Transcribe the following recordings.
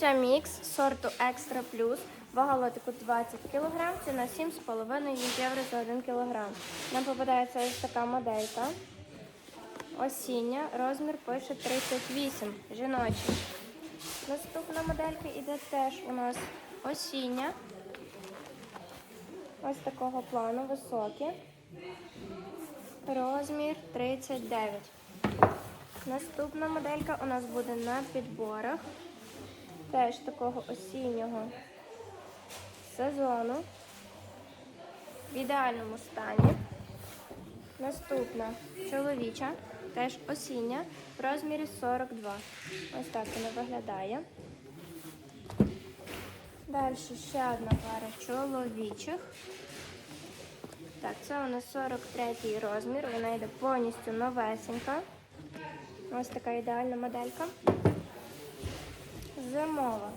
Це мікс сорту Екстра Плюс. Вага лотику 20 кг, ціна 7,5 євро за 1 кг. Нам попадається ось така моделька. Осіння, розмір пише 38, жіночий. Наступна моделька іде теж у нас осіння. Ось такого плану, високі. Розмір 39. Наступна моделька у нас буде на підборах. Теж такого осіннього сезону. В ідеальному стані. Наступна чоловіча, теж осіння, в розмірі 42. Ось так вона виглядає. Далі ще одна пара чоловічих. Так, це у нас 43 розмір. Вона йде повністю новесенька. Ось така ідеальна моделька. Зимова.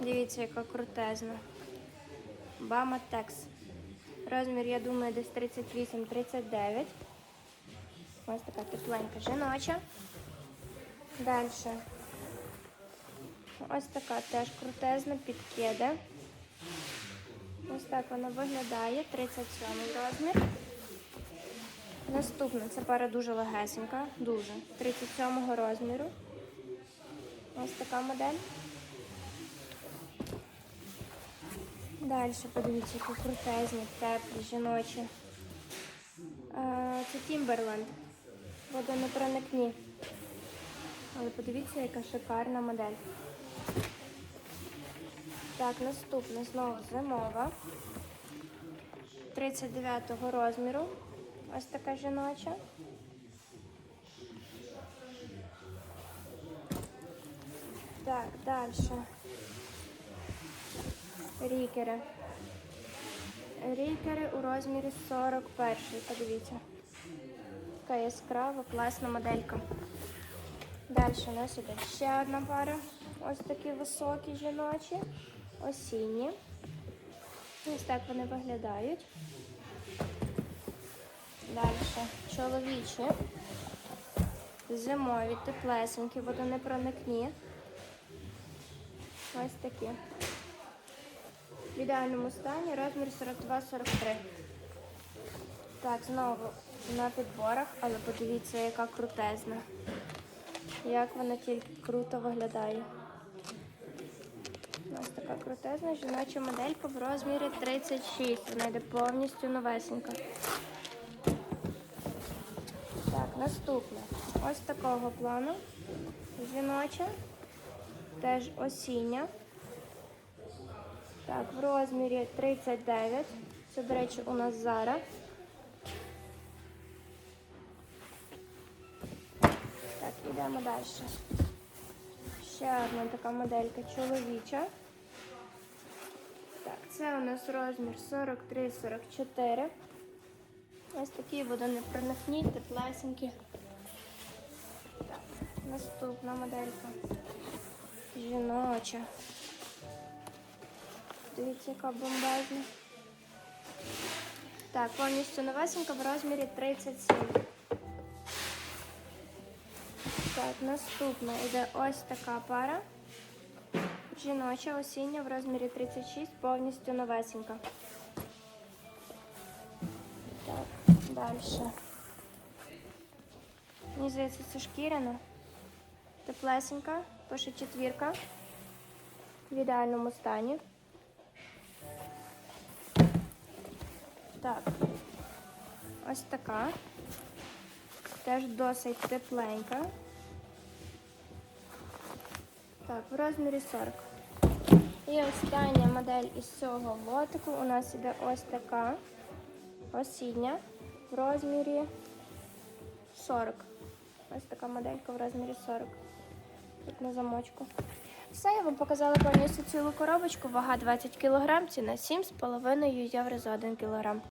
Дивіться, яка крутезна. Бама Текс. Розмір, я думаю, десь 38-39. Ось така тепленька жіноча. Далі. Ось така теж крутезна підкида. Ось так вона виглядає. 37 розмір. Наступна це пара дуже легесенька, дуже 37 розміру. Ось така модель. Далі подивіться, які крутезні, теплі, жіночі. Е, Це Тімберленд. Водонепроникні. Але подивіться, яка шикарна модель. Так, наступна знову зимова. 39 розміру. Ось така жіноча. Так, далі. Рікери. Рікери у розмірі 41. Подивіться. Така яскрава, класна моделька. Далі у нас іде ще одна пара. Ось такі високі жіночі, осінні. Ось так вони виглядають. Далі чоловічі. Зимові, теплесенькі, водонепроникні. Ось такі. В ідеальному стані розмір 42-43. Так, знову на підборах, але подивіться, яка крутезна. Як вона тільки круто виглядає. Ось така крутезна жіноча моделька в розмірі 36. Вона йде повністю новесенька. Так, наступна. Ось такого плану. Жіноча. Теж осіння. Так, в розмірі 39. Це, до речі, у нас Зара. Так, йдемо далі. Ще одна така моделька чоловіча. Так, це у нас розмір 43-44. Ось такі водонепроникні, теплесенькі. Так, наступна моделька. Жіноча. Дивіться, яка бомбезна. Так, повністю новесенька в розмірі 37. Так, наступна йде ось така пара. Жіноча осіння в розмірі 36, повністю новесенька. Так, далі. Мені здається, це шкіряна. Теплесенька, пише четвірка. В ідеальному стані. Так, ось така. Теж досить тепленька. Так, в розмірі 40. І остання модель із цього лотику у нас іде ось така осіння в розмірі 40. Ось така моделька в розмірі 40. Тут на замочку. Все, я вам показала повністю цілу коробочку. Вага 20 кг, ціна 7,5 євро за 1 кг.